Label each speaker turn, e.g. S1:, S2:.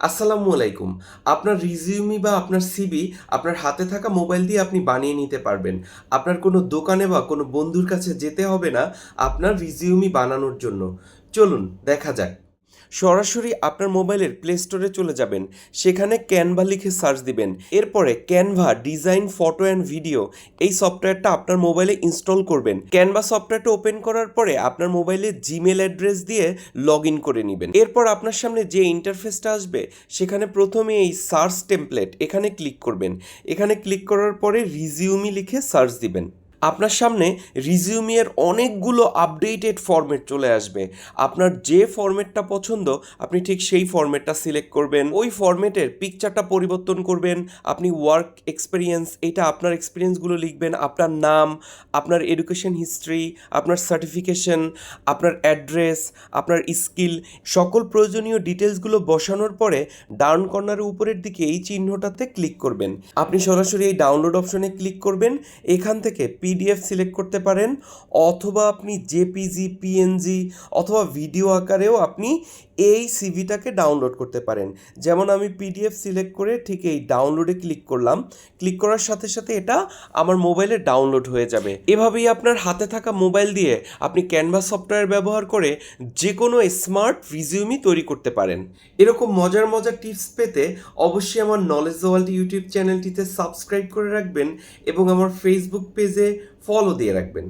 S1: আসসালামু আলাইকুম। আপনার রিজিউমি বা আপনার সিবি আপনার হাতে থাকা মোবাইল দিয়ে আপনি বানিয়ে নিতে পারবেন। আপনার কোনো দোকানে বা কোনো বন্ধুর কাছে যেতে হবে না আপনার রিজিউমি বানানোর জন্য। চলুন, দেখা যাক। সরাসরি আপনার মোবাইলের প্লে স্টোরে চলে যাবেন। সেখানে ক্যানভা লিখে সার্চ দিবেন। এরপরে Canva design photo and video এই সফটওয়্যারটা আপনার মোবাইলে ইনস্টল করবেন। ক্যানভা সফটওয়্যারটা ওপেন করার পরে আপনার মোবাইলে জিমেল অ্যাড্রেস দিয়ে লগ ইন করে নেবেন। এরপর আপনার সামনে যে ইন্টারফেসটা আসবে, সেখানে প্রথমে এই সার্চ টেমপ্লেট এখানে ক্লিক করবেন। এখানে ক্লিক করার পরে রিজিউমি লিখে সার্চ দিবেন। আপনার সামনে রিজিউমিয়ের অনেকগুলো আপডেটেড ফরম্যাট চলে আসবে। আপনার যে ফরম্যাটটা পছন্দ, আপনি ঠিক সেই ফরম্যাটটা সিলেক্ট করবেন। ওই ফরম্যাটের পিকচারটা পরিবর্তন করবেন। আপনি ওয়ার্ক এক্সপিরিয়েন্স এটা আপনার এক্সপিরিয়েন্সগুলো লিখবেন। আপনার নাম, আপনার এডুকেশন হিস্ট্রি আপনার সার্টিফিকেশন আপনার অ্যাড্রেস আপনার স্কিল সকল প্রয়োজনীয় ডিটেলসগুলো বসানোর পরে ডাউন কর্নারের উপরের দিকে এই চিহ্নটাতে ক্লিক করবেন। আপনি সরাসরি এই ডাউনলোড অপশনে ক্লিক করবেন। এখান থেকে পিডিএফ সিলেক্ট করতে পারেন, অথবা আপনি জেপিজি পিএনজি অথবা ভিডিও আকারেও আপনি এই সিভিটাকে ডাউনলোড করতে পারেন। যেমন আমি পিডিএফ সিলেক্ট করে ঠিক এই ডাউনলোডে ক্লিক করলাম। ক্লিক করার সাথে সাথে এটা আমার মোবাইলে ডাউনলোড হয়ে যাবে। এভাবেই আপনার হাতে থাকা মোবাইল দিয়ে আপনি ক্যানভাস সফটওয়্যার ব্যবহার করে যে কোনো স্মার্ট রিজিউমি তৈরি করতে পারেন। এরকম মজার মজার টিপস পেতে অবশ্যই আমার নলেজ ওয়ার্ল্ড ইউটিউব চ্যানেলটিতে সাবস্ক্রাইব করে রাখবেন এবং আমার ফেসবুক পেজে ফলো দিয়ে রাখবেন।